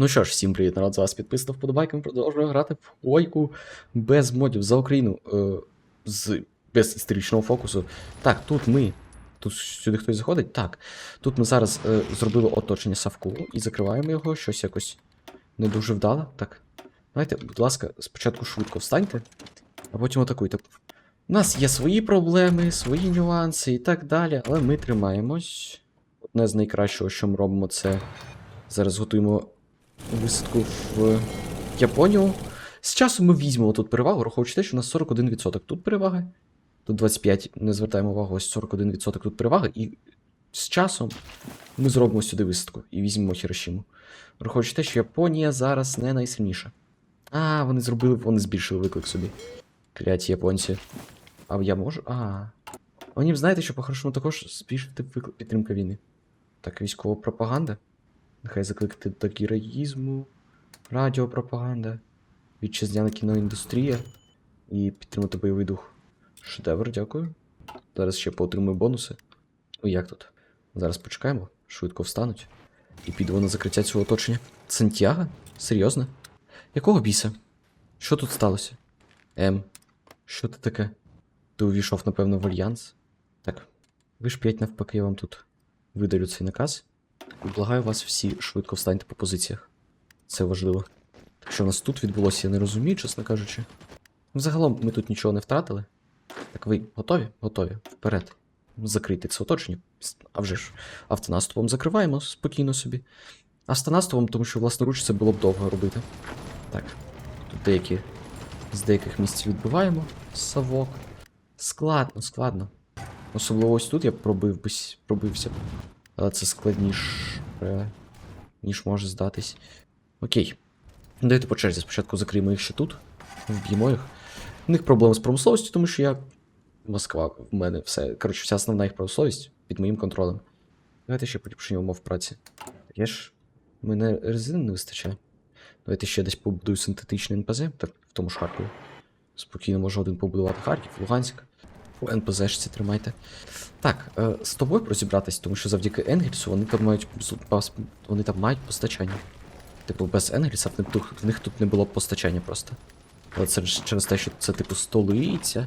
Ну що ж, всім привіт, народ, з вас підписано вподобайки, ми продовжуємо грати в Ойку без модів за Україну е, з, без історичного фокусу. Так, тут ми. Тут сюди хтось заходить? Так. Тут ми зараз е, зробили оточення Савку і закриваємо його, щось якось не дуже вдало. Так. Давайте, будь ласка, спочатку швидко встаньте, а потім атакуйте. У нас є свої проблеми, свої нюанси і так далі, але ми тримаємось. Одне з найкращого, що ми робимо, це зараз готуємо висадку в Японію. З часом ми візьмемо тут перевагу, враховуючи те, що у нас 41% тут переваги. Тут 25, не звертаємо увагу, ось 41% тут переваги, і з часом ми зробимо сюди висадку і візьмемо Хірошіму. Враховуючи те, що Японія зараз не найсильніша. А, вони зробили, вони збільшили виклик собі. Кляті японці. А я можу. А. Вони знаєте, що по-хорошому також збільшити виклик підтримка війни. Так, військова пропаганда. Нехай закликати до героїзму, радіопропаганда, вітчизняна кіноіндустрія і підтримати бойовий дух. Шедевр, дякую. Зараз ще поотримую бонуси. Ой, як тут? Зараз почекаємо, швидко встануть. І підемо на закриття цього оточення. Сантьяго? Серйозно? Якого біса? Що тут сталося? Ем, що це таке? Ти увійшов, напевно, в альянс? Так, ви ж п'ять навпаки, я вам тут видалю цей наказ. Благаю вас всі швидко встаньте по позиціях. Це важливо. Так що в нас тут відбулося, я не розумію, чесно кажучи. Взагалом ми тут нічого не втратили. Так ви готові? Готові. Вперед. Закрийте це оточення. А вже ж, автонаступом закриваємо спокійно собі. Автонаступом, тому що власноруч це було б довго робити. Так. Тут деякі з деяких місць відбиваємо совок. Складно, складно. Особливо ось тут я пробив пробився. Але це складніше, ніж може здатись. Окей. Давайте по черзі. Спочатку закриємо їх ще тут. Вб'ємо їх. У них проблеми з промисловістю, тому що я. Москва, в мене все. Коротше, вся основна їх промисловість під моїм контролем. Давайте ще поліпшення умов праці. Я ж. Мене резини не вистачає. Давайте ще десь побудую синтетичний НПЗ, так в тому ж Харкові. Спокійно можу один побудувати Харків, Луганськ. У НПЗшці тримайте. Так, е, з тобою розібратись, тому що завдяки Енгельсу вони там мають вони там мають постачання. Типу, без Енгельса в них, тут- не було б постачання просто. Але це ж через те, що це, типу, столиця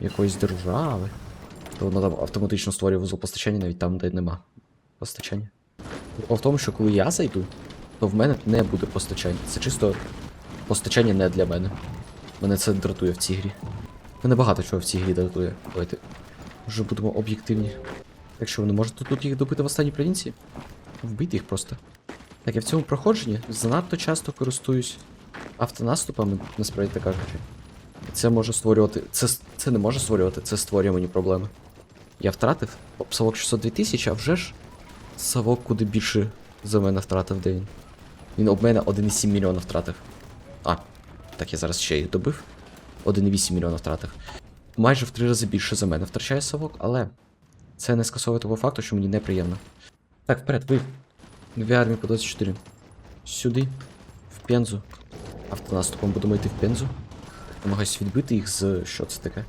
якоїсь держави. То воно там автоматично створює вузол постачання навіть там, де нема постачання. Прикол в тому, що коли я зайду, то в мене не буде постачання. Це чисто постачання не для мене. Мене це дратує в цій грі. Мене багато чого в цій грі дратує. Давайте вже будемо об'єктивні. Так що не можете тут їх добити в останній провінції? Вбити їх просто. Так, я в цьому проходженні занадто часто користуюсь автонаступами, насправді так кажучи. Це може створювати. Це, це не може створювати, це створює мені проблеми. Я втратив Совок 602 тисячі, а вже ж Савок куди більше за мене втратив, де він. Він об мене 1,7 мільйона втратив. А, так я зараз ще їх добив. 1,8 мільйона втратив. Майже в три рази більше за мене втрачає Савок, але це не скасовує того факту, що мені неприємно. Так, вперед, ви. Дві армії по 24. Сюди. В Пензу. Автонаступом будемо йти в Пензу. Намагаюсь відбити їх з. що це таке?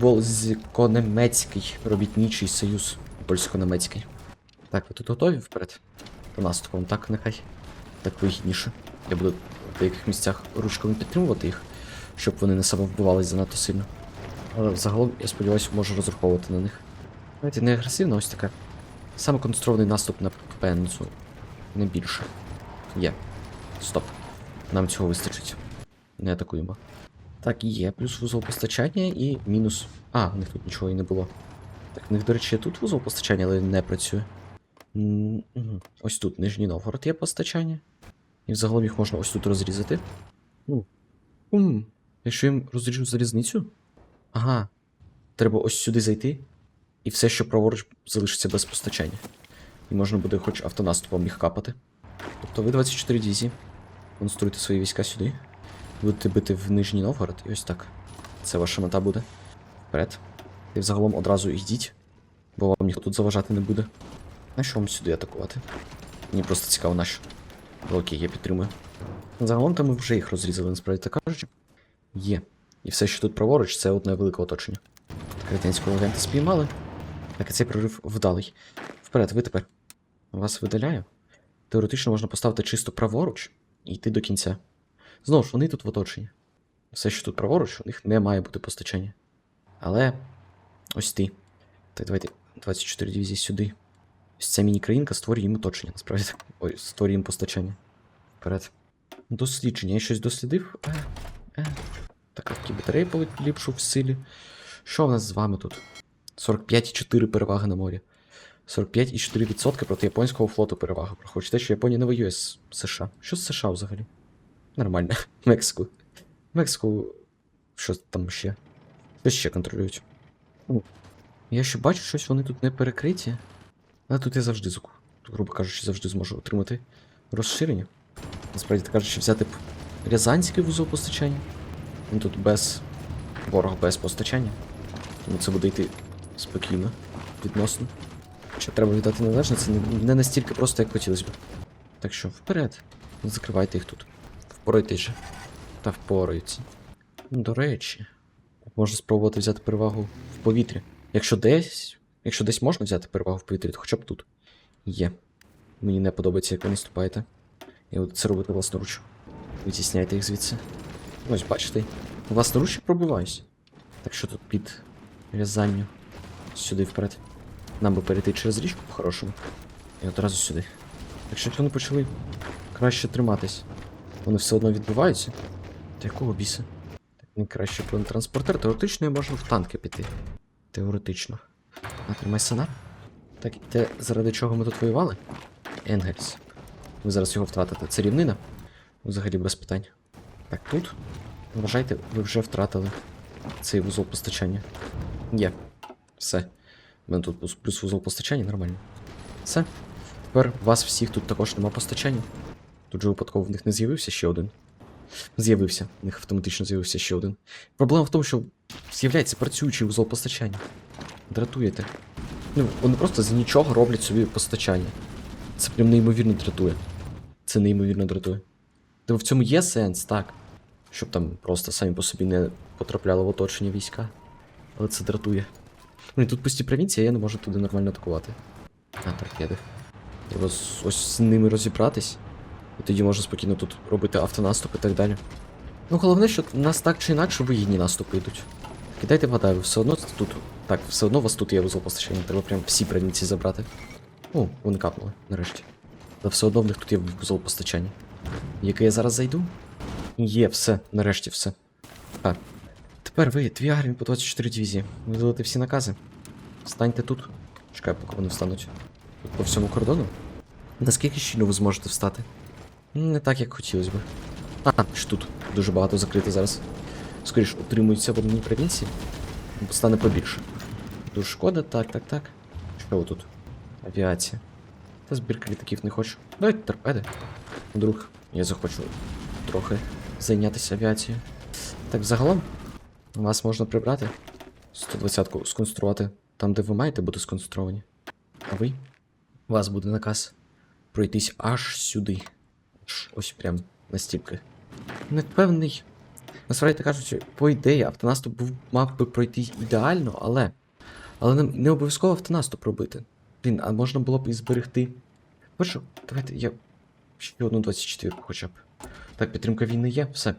Польсько-немецький робітничий союз. Польсько-немецький. Так, ви тут готові вперед? По наступом, так, нехай. Так вигідніше. Я буду в деяких місцях ручками підтримувати їх, щоб вони не самовбивались занадто сильно. Але загалом, я сподіваюся, можу розраховувати на них. Знаєте, не агресивно, ось таке. Самоконцентрований наступ на пензу. Не більше. Є. Стоп. Нам цього вистачить. Не атакуємо. Так, є, плюс вузол постачання і мінус. А, в них тут нічого і не було. Так, в них, до речі, тут вузол постачання, але не працює. Ось тут Нижній Новгород є постачання. І взагалом їх можна ось тут розрізати. Ну. Ум. Якщо я їм розріжу залізницю. Ага. Треба ось сюди зайти. І все, що праворуч, залишиться без постачання. І можна буде хоч автонаступом їх капати. Тобто ви 24 дивізії. Конструйте свої війська сюди. Будете бити в Нижній Новгород, і ось так. Це ваша мета буде. Вперед. І взагалом одразу йдіть, бо вам ніхто тут заважати не буде. На що вам сюди атакувати? Мені просто цікаво, на що. Окей, я підтримую. Загалом там ми вже їх розрізали, насправді так кажучи. Є. І все, що тут праворуч, це одне велике оточення. Кретенського агента спіймали. Так, і цей прорив вдалий. Вперед, ви тепер. Вас видаляю. теоретично можна поставити чисто праворуч і йти до кінця. Знову ж, вони тут в оточенні. Все, що тут праворуч, у них не має бути постачання. Але ось ти. Так, давайте 24 дивізії сюди. Ось ця міні-країнка створює їм оточення, насправді. Ой, створює їм постачання. Вперед. Дослідження. Я щось дослідив. Е, е. Так, які батареї поліпшу в силі. Що в нас з вами тут? 45,4 переваги на морі. 45,4% проти японського флоту перевага. Враховуючи те, що Японія не воює з США. Що з США взагалі? Нормально. Мексику. Мексику. Що там ще? Що ще контролюють? Я ще бачу, щось вони тут не перекриті. Але тут я завжди, грубо кажучи, завжди зможу отримати розширення. Насправді так кажучи, взяти б Рязанський вузол постачання. Тут без ворог без постачання. Тому це буде йти спокійно, відносно. Що треба віддати належне, це не, настільки просто, як хотілося б. Так що вперед. Закривайте їх тут. Впорайтесь же. Та впораються. Ну, До речі, можна спробувати взяти перевагу в повітрі. Якщо десь. Якщо десь можна взяти перевагу в повітрі, то хоча б тут. Є. Мені не подобається, як ви наступаєте. Я буду це робити власноруч. Витісняйте їх звідси. Ось, бачите. Власноруч я пробиваюсь. Так що тут під в'язанню. Сюди вперед. Нам би перейти через річку по-хорошому. І одразу сюди. Якщо вони почали краще триматись, вони все одно відбиваються. Та якого біса? Так не краще бронетранспортер. Теоретично я можу в танки піти. Теоретично. А тримай сонар. Так, і те, заради чого ми тут воювали? Енгельс. Ви зараз його втратите. Це рівнина? Взагалі без питань. Так, тут. Вважайте, ви вже втратили цей вузол постачання. Є. Все. У мене тут плюс- вузол постачання, нормально. Все. Тепер вас всіх тут також нема постачання. Тут же випадково в них не з'явився ще один. З'явився. В них автоматично з'явився ще один. Проблема в тому, що з'являється працюючий вузол постачання. Дратуєте. Ну, вони просто з нічого роблять собі постачання. Це прям неймовірно дратує. Це неймовірно дратує. Тобто в цьому є сенс, так. Щоб там просто самі по собі не потрапляли в оточення війська. Але це дратує. Ну тут пусті провінції, а я не можу туди нормально атакувати. А, торпеди. Треба ось з ними розібратись. І тоді можна спокійно тут робити автонаступ і так далі. Ну, головне, що в нас так чи інакше вигідні наступи йдуть. Кидайте вгадаю, все одно тут. Так, все одно у вас тут є вузол постачання, треба прям всі провінції забрати. О, вони капнули, нарешті. Та все одно в них тут є вузол постачання. Який я зараз зайду? Є, все, нарешті все. А. Тепер ви, дві армії по 24 дивізії. Видалити всі накази. Станьте тут. Чекай, поки вони встануть. Тут по всьому кордону. Наскільки щільно ви зможете встати? Не так, як хотілося би. А, ж тут дуже багато закрито зараз. Скоріше, утримуються в одній провінції. Стане побільше. Дуже шкода, так, так, так. Що тут? Авіація. Та збірка літаків не хочу. Давайте торпеди. Вдруг я захочу трохи зайнятися авіацією. Так, загалом, вас можна прибрати. 120-ку сконструювати там, де ви маєте бути сконструовані. А ви? У вас буде наказ пройтись аж сюди. Аж Ось прям настільки. Не впевнений. Насправді кажучи, по ідеї, автонаступ був, мав би пройти ідеально, але. Але не, не обов'язково автонаступ робити. Блін, а можна було б і зберегти. Перше, давайте я ще одну 24 хоча б. Так, підтримка війни є, все.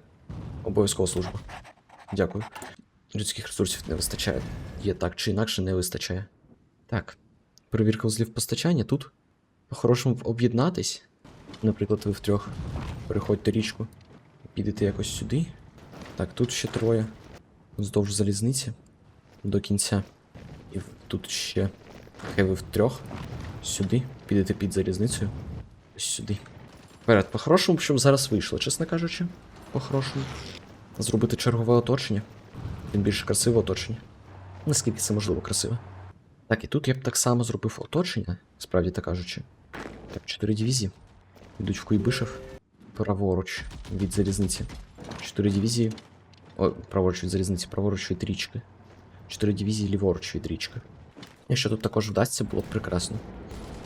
Обов'язкова служба. Дякую. Людських ресурсів не вистачає. Є так чи інакше не вистачає. Так. Перевірка узлів постачання тут. По-хорошому об'єднатись. Наприклад, ви втрьох переходьте річку. Підете якось сюди. Так, тут ще троє. Вздовж залізниці. До кінця. І тут ще. Хай ви втрьох. Сюди. Підете під залізницею. Ось сюди. Вперед, по-хорошому, щоб зараз вийшло, чесно кажучи. По-хорошому. Зробити чергове оточення. Тим більше красиве оточення. Наскільки це можливо красиве. Так, і тут я б так само зробив оточення, справді так кажучи. Так, чотири дивізії. Йдуть в Куйбишев. Праворуч від залізниці. Чотири дивізії. О, праворуч від залізниці, праворуч від річки. Чотири дивізії ліворуч від річки. Якщо тут також вдасться, було б прекрасно.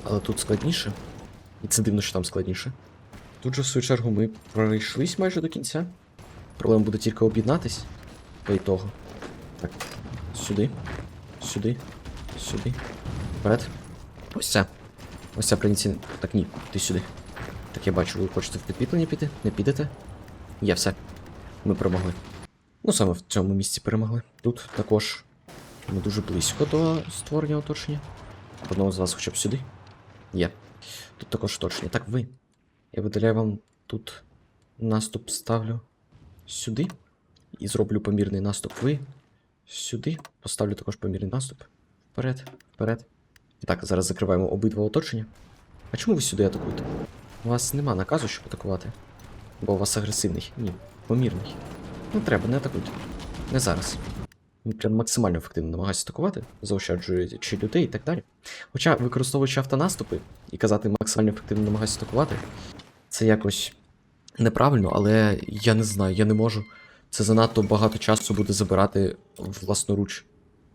Але тут складніше. І це дивно, що там складніше. Тут же, в свою чергу, ми пройшлись майже до кінця. Проблема буде тільки об'єднатись. По ітогу. Так. Сюди. Сюди. Сюди. Вперед. Ось це. Ось ця провінція. Так ні, ти сюди. Так я бачу, ви хочете в підпіплення піти? Не підете? Є все. Ми перемогли. Ну, саме в цьому місці перемогли. Тут також ми дуже близько до створення оточення. Одного з вас хоча б сюди. Є. Тут також оточення. Так, ви. Я видаляю вам тут наступ ставлю сюди. І зроблю помірний наступ. Ви сюди. Поставлю також помірний наступ. Вперед, вперед. І так, зараз закриваємо обидва оточення. А чому ви сюди атакуєте? У вас нема наказу, щоб атакувати. Бо у вас агресивний. Ні, помірний. Не треба, не атакуйте. Не зараз. Він прям максимально ефективно намагаюся атакувати, заощаджуючи людей і так далі. Хоча, використовуючи автонаступи і казати максимально ефективно намагаюся атакувати, це якось неправильно, але я не знаю, я не можу. Це занадто багато часу буде забирати власноруч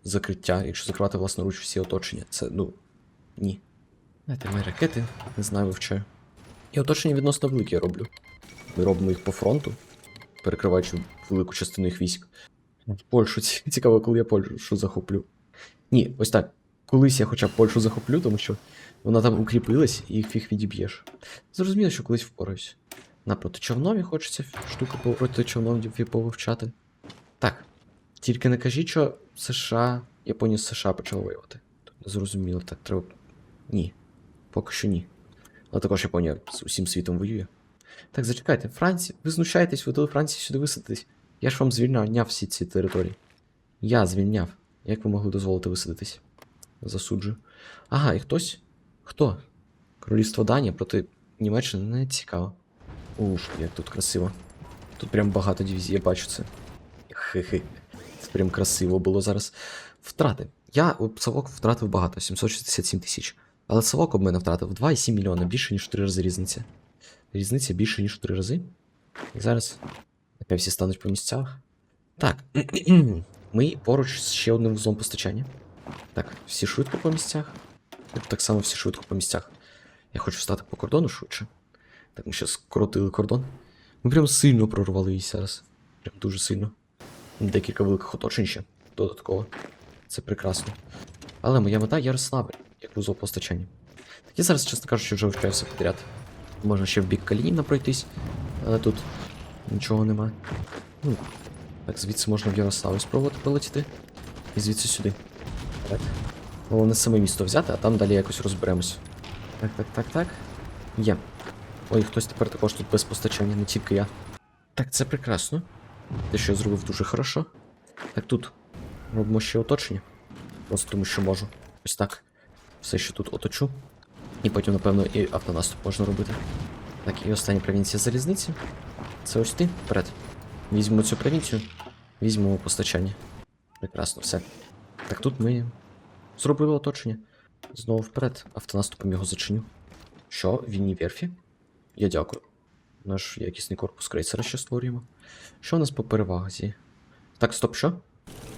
закриття, якщо закривати власноруч всі оточення. Це, ну, ні. Знаєте, мої ракети, не знаю, вивчаю. І оточення відносно великі я роблю. Ми робимо їх по фронту, перекриваючи велику частину їх військ. Польщу ці- цікаво, коли я Польщу захоплю. Ні, ось так. Колись я хоча б Польщу захоплю, тому що вона там укріпилась і фіг відіб'єш. Зрозуміло, що колись впораюсь. Напроти човнові хочеться штуку по- проти човновів повивчати. Так. Тільки не кажіть, що США, Японія з США почала воювати. Зрозуміло, так треба. Ні. Поки що ні. Але також Японія з усім світом воює. Так, зачекайте, Франція, ви знущаєтесь, ви дали Франції сюди висадитись. Я ж вам звільняв всі ці території. Я звільняв. Як ви могли дозволити висадитись? Засуджую. Ага, і хтось? Хто? Королівство Данія проти Німеччини не цікаво. Ух, як тут красиво. Тут прям багато дивізій, я бачу це. Хе-хе. Це прям красиво було зараз. Втрати. Я от, Савок втратив багато, 767 тисяч. Але Савок об мене втратив 2,7 мільйона, більше, ніж в 3 рази різниця. Різниця більше, ніж в 3 рази. І зараз Опять всі стануть по місцях. Так. Ми поруч з ще одним вузлом постачання. Так, всі швидко по місцях. Тут так само всі швидко по місцях. Я хочу встати по кордону швидше. Так, ми ще скоротили кордон. Ми прям сильно прорвали її зараз. Прям дуже сильно. Декілька великих оточень ще додатково. Це прекрасно. Але моя мета Ярославль, як вузол постачання. Так я зараз, чесно кажучи, вже вивчаю все підряд. Можна ще в бік Калініна пройтись, але тут Нічого нема. Ну, так, звідси можна в Ярославль спробувати прилетіти. І звідси сюди. Так. Головне саме місто взяти, а там далі якось розберемось. Так, так, так, так. Є. Ой, хтось тепер також тут без постачання, не тільки я. Так, це прекрасно. Те, що я зробив дуже хорошо. Так, тут робимо ще оточення. Просто тому що можу. Ось так. Все, що тут оточу. І потім, напевно, і автонаступ можна робити. Так, і остання провінція залізниці. Це ось ти вперед. Візьмемо цю провінцію, візьмемо постачання. Прекрасно, все. Так тут ми зробили оточення. Знову вперед, автонаступом його зачиню. Що, вільні верфі? Я дякую. Наш якісний корпус крейсера ще створюємо. Що у нас по перевазі? Так, стоп, що?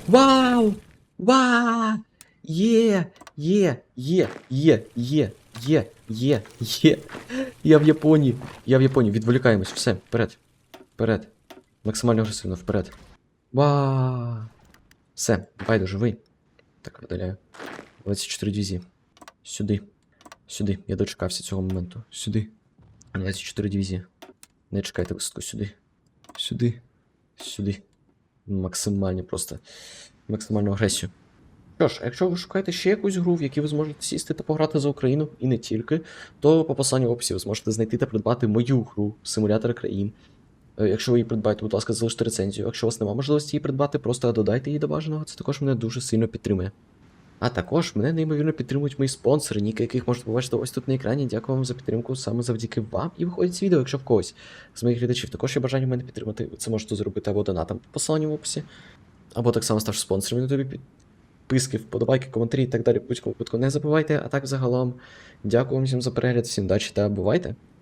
Вау! Вау! Є! Є! Є! Є! Є! Є! Є! Є! Я в Японії! Я в Японії, відволікаємось, все, вперед. Вперед. Максимально агресивно, вперед. Ва. Все, байдуже, ви. Так, видаляю. 24 дивізії. Сюди. Сюди. Я дочекався цього моменту. Сюди. 24 дивізії. Не чекайте висадку сюди. Сюди. Сюди. Максимально просто. Максимальну агресію. Що ж, якщо ви шукаєте ще якусь гру, в якій ви зможете сісти та пограти за Україну, і не тільки, то по посиланню в описі ви зможете знайти та придбати мою гру симулятор країн. Е, Якщо ви її придбаєте, будь ласка, залиште рецензію. Якщо у вас немає можливості її придбати, просто додайте її до бажаного, це також мене дуже сильно підтримує. А також мене неймовірно підтримують мої спонсори, ніки яких можете побачити ось тут на екрані. Дякую вам за підтримку саме завдяки вам. І виходить з відео, якщо в когось з моїх глядачів також є бажання мене підтримати, це можете зробити або донатом по посиланню в описі, або так само ставши спонсором на тобі підписки, вподобайки, коментарі і так далі. Будь-якому випадку не забувайте. А так загалом, дякую вам всім за перегляд, всім удачі та бувайте!